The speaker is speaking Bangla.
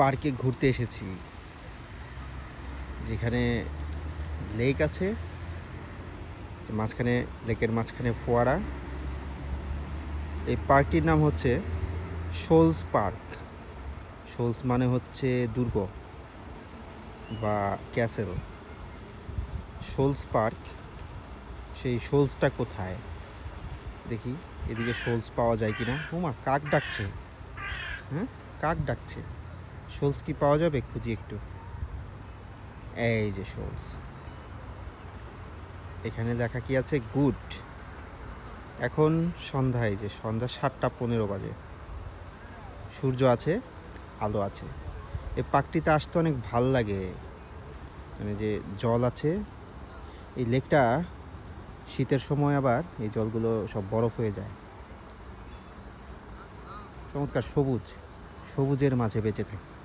পার্কে ঘুরতে এসেছি। যেখানে লেক আছে মাঝখানে, লেকের মাঝখানে ফোয়ারা। এই পার্কটির নাম হচ্ছে শোলস পার্ক। শোলস মানে হচ্ছে দুর্গ বা ক্যাসেল। শোলস পার্ক, সেই শোলসটা কোথায়? দেখি, এদিকে শোলস পাওয়া যায় কি না ওমা, কাক ডাকছে। হ্যাঁ কাক ডাকছে। শোলস কি পাওয়া যাবে? খুঁজি একটু। এই যে শোলস। এখানে লেখা কি আছে? গুড। এখন সন্ধ্যায় যে, সন্ধ্যা সাতটা পনেরো বাজে। সূর্য আছে, আলো আছে। এই পার্কটিতে আসতে অনেক ভালো লাগে। মানে যে জল আছে, এই লেকটা শীতের সময় আবার এই জলগুলো সব বরফ হয়ে যায়। চমৎকার সবুজ, সবুজের মাঝে বেঁচে থাকে।